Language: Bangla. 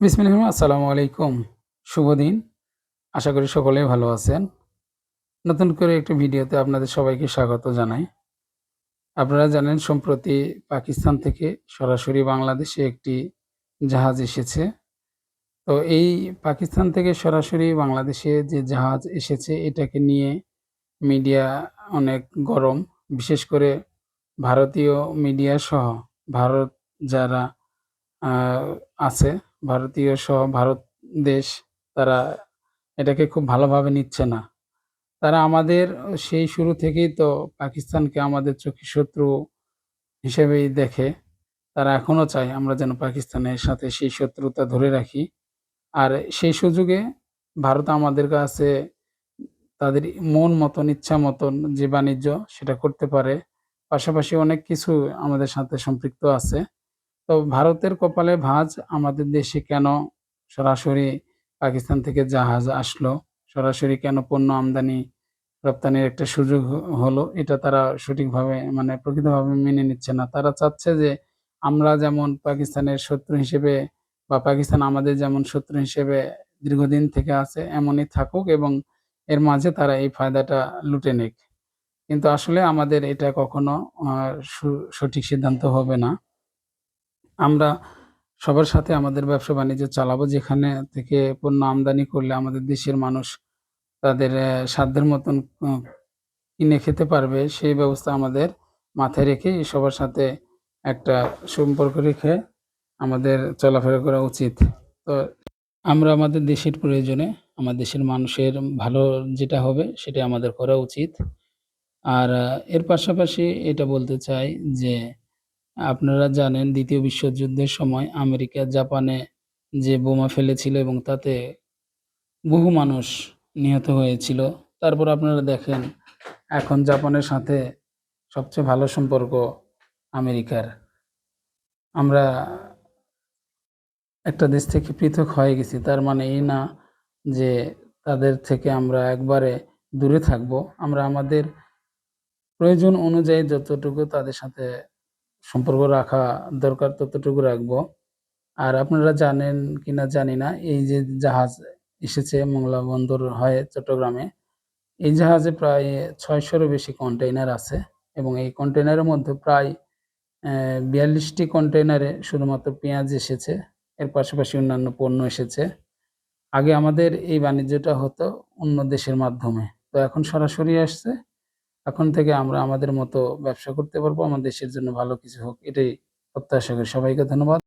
বিসমিল্লাহির আসসালামু আলাইকুম। শুভ দিন। আশা করি সকলেই ভালো আছেন। নতুন করে একটি ভিডিওতে আপনাদের সবাইকে স্বাগত জানাই। আপনারা জানেন, সম্প্রতি পাকিস্তান থেকে সরাসরি বাংলাদেশে একটি জাহাজ এসেছে। তো এই পাকিস্তান থেকে সরাসরি বাংলাদেশে যে জাহাজ এসেছে, এটাকে নিয়ে মিডিয়া অনেক গরম। বিশেষ করে ভারতীয় মিডিয়া সহ ভারত যারা আছে ভারতীয় সহ ভারত দেশ তারা এটাকে খুব ভালোভাবে নিচ্ছে না। তারা আমাদের সেই শুরু থেকেই তো পাকিস্তানকে আমাদের চোখের শত্রু হিসেবেই দেখে। তারা এখনও চায় আমরা যেন পাকিস্তানের সাথে সেই শত্রুতা ধরে রাখি। আর সেই সুযোগে ভারত আমাদের কাছে তাদের মন মতন, ইচ্ছা মতন যে বাণিজ্য সেটা করতে পারে। পাশাপাশি অনেক কিছু আমাদের সাথে সম্পৃক্ত আছে। তো ভারতের কপালে ভাঁজ আমাদের দেশে কেন সরাসরি পাকিস্তান থেকে জাহাজ আসলো? সরাসরি কেন পণ্য আমদানি রপ্তানির একটা সুযোগ হলো? এটা তারা সঠিকভাবে মানে প্রকৃতভাবে মেনে নিচ্ছে না। তারা চাচ্ছে যে আমরা যেমন পাকিস্তানের শত্রু হিসেবে বা পাকিস্তান আমাদের যেমন শত্রু হিসেবে দীর্ঘদিন থেকে আছে, এমনই থাকুক এবং এর মাঝে তারা এই ফায়দাটা লুটে নিক। কিন্তু আসলে আমাদের এটা কখনো সঠিক সিদ্ধান্ত হবে না। আমরা সবার সাথে আমাদের ব্যবসা-বাণিজ্য চালাবো, যেখানে থেকে পণ্য আমদানি করলে আমাদের দেশের মানুষ তাদের সাধ্যের মতন কিনে খেতে পারবে, সেই ব্যবস্থা আমাদের মাথায় রেখেই সবার সাথে একটা সম্পর্ক রেখে আমাদের চলাফেরা করা উচিত। তো আমরা আমাদের দেশের প্রয়োজনে আমার দেশের মানুষের ভালো যেটা হবে সেটা আমাদের করা উচিত। আর এর পাশাপাশি এটা বলতে চাই যে আপনারা জানেন দ্বিতীয় বিশ্বযুদ্ধের সময় আমেরিকা জাপানে যে বোমা ফেলেছিল এবং তাতে বহু মানুষ নিহত হয়েছিল। তারপর আপনারা দেখেন এখন জাপানের সাথে সবচেয়ে ভালো সম্পর্ক আমেরিকার। আমরা একটা দেশ থেকে পৃথক হয়ে গেছি। তার মানে এই না যে তাদের থেকে আমরা একবারে দূরে থাকব। আমরা আমাদের প্রয়োজন অনুযায়ী যতটুকু তাদের সাথে সম্পর্ক রাখা দরকার ততটুকু রাখব। আর আপনারা জানেন কিনা জানি না, এই যে জাহাজ এসেছে মংলা বন্দর হয়ে চট্টগ্রামে। এই জাহাজে প্রায় ছয়শোরও বেশি কন্টেইনার আছে এবং এই কন্টেইনারের মধ্যে প্রায় বিয়াল্লিশটি ৪২ কন্টেইনারে শুধুমাত্র পেঁয়াজ এসেছে। এর পাশাপাশি অন্যান্য পণ্য এসেছে। আগে আমাদের এই বাণিজ্যটা হতো অন্য দেশের মাধ্যমে। তো এখন সরাসরি আসছে। এখন থেকে আমরা আমাদের মতো ব্যবসা করতে পারব। আমাদের দেশের জন্য ভালো কিছু হোক, এটাই প্রত্যাশা করি। সবাইকে ধন্যবাদ।